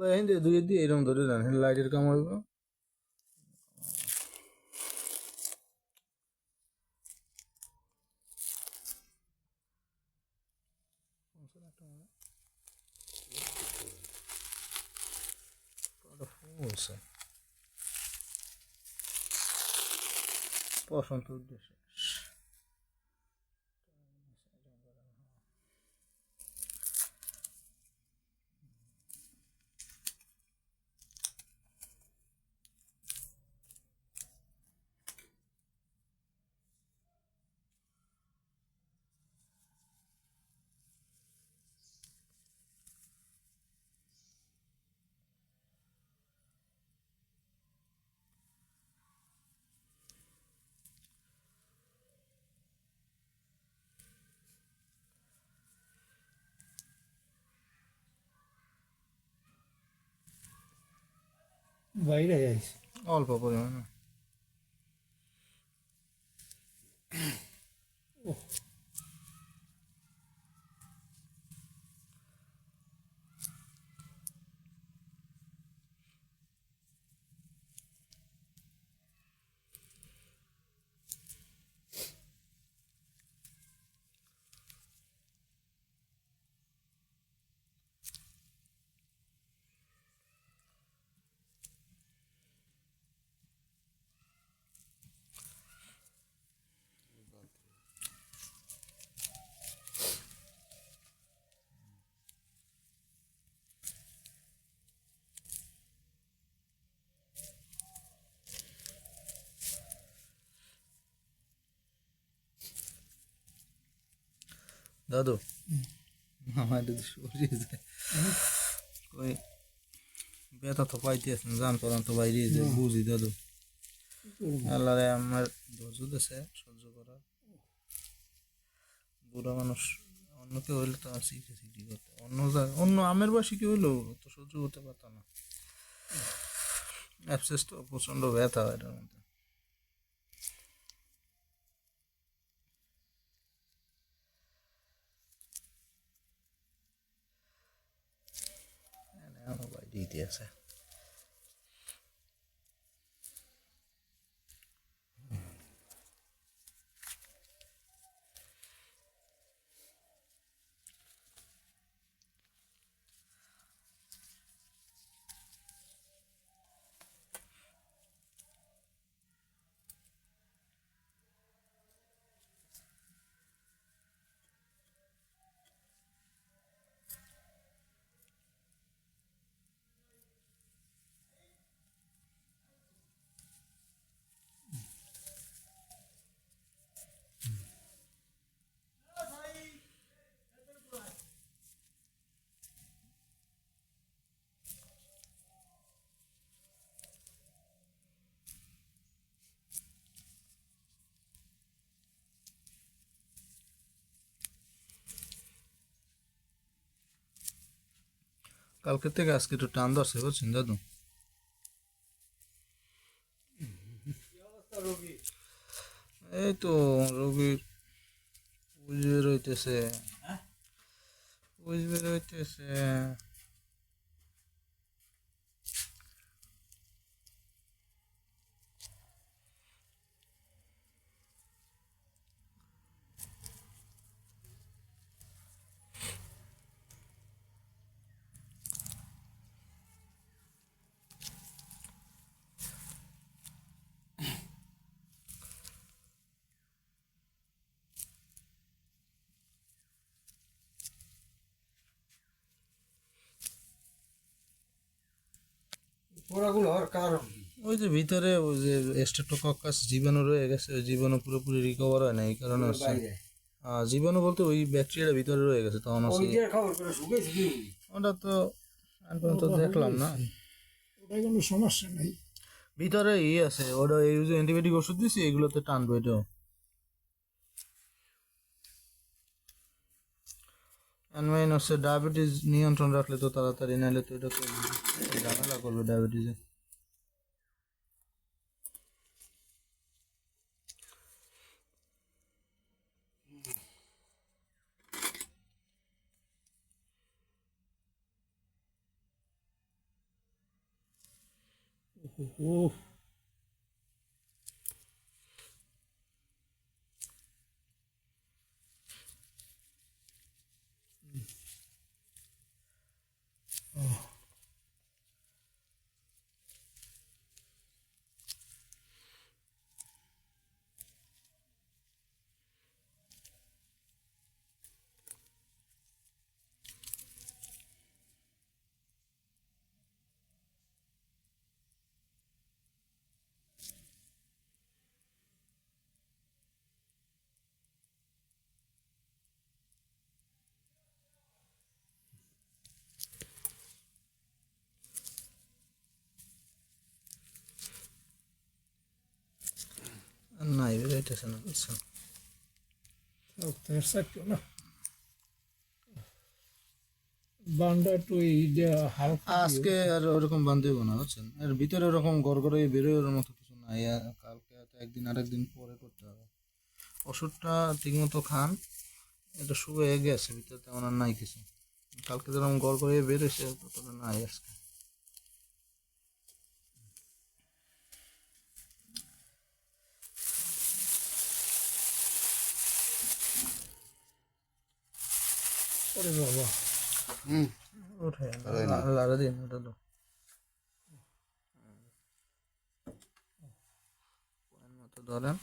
হিন্দে দুই দিয়ে এরকম ধরে দেন লাইটের কাম হইব বসন্ত উদ্দেশ্যে বাইরে যাইছে অল্প পরিমাণে। দাদু। আমার শরীর ওই ব্যথা তো পাইতেছেন জান পরান তো বাইরে যে বুঝি দাদু। আল্লাহরে আমার ধৈর্য দেশে সহ্য করার। বুড়া মানুষ অন্য কেউ হইলে তো আর শিখে শিখি করতে। অন্য অন্য আমের বাসী কেউ হইলেও তো সহ্য করতে পারত না। অ্যাপসেস তো প্রচণ্ড ব্যথা হয় এটার মধ্যে। আমার বাইরেই কালকে থেকে আজকে একটু টান ধরছে বুঝছেন দাদু? এই তো রোগীর বুঝবে রইতেছে। বুঝবে রইতেছে। পোড়াগুলো হওয়ার কারণ? ওই যে ভিতরে ওই যে স্টেটোকক্কাস জীবাণু রয়ে গেছে ওই জীবাণু পুরোপুরি রিকভার হয় না এই কারণে হচ্ছে। জীবাণু বলতে ওই ব্যাকটেরিয়াটা ভিতরে রয়ে গেছে তখন আছে কি? ওটা তো পর্যন্ত দেখলাম না। ওটা কোনো সমস্যা নেই। ভিতরে ইয়ে আছে ওটা এই যে অ্যান্টিবায়োটিক ওষুধ দিছি এগুলোতে টানবে এটাও। মেইন হচ্ছে ডায়াবেটিস নিয়ন্ত্রণ রাখলে তো তাড়াতাড়ি নাহলে তো এটা তো ঝামেলা করবে ডায়াবেটিসে Oh. বেরোইতেছে না বুঝছেন না বান্ডা একটু আজকে আর ওরকম বান্ধ দেবো না বুঝছেন এর ভিতরে ওরকম গড়গড়ে বেরোয় মতো কিছু নাই আর কালকে একদিন আরেকদিন পরে করতে হবে ওষুধটা ঠিকমতো খান এটা শুয়ে গেছে ভিতরে তেমন আর নাই কিছু কালকে যেরকম গড় করে বেরোছে ততটা নাই আজকে ওরে বাবা। উঠে লাড়া দিন ওটা তো। ধরেন।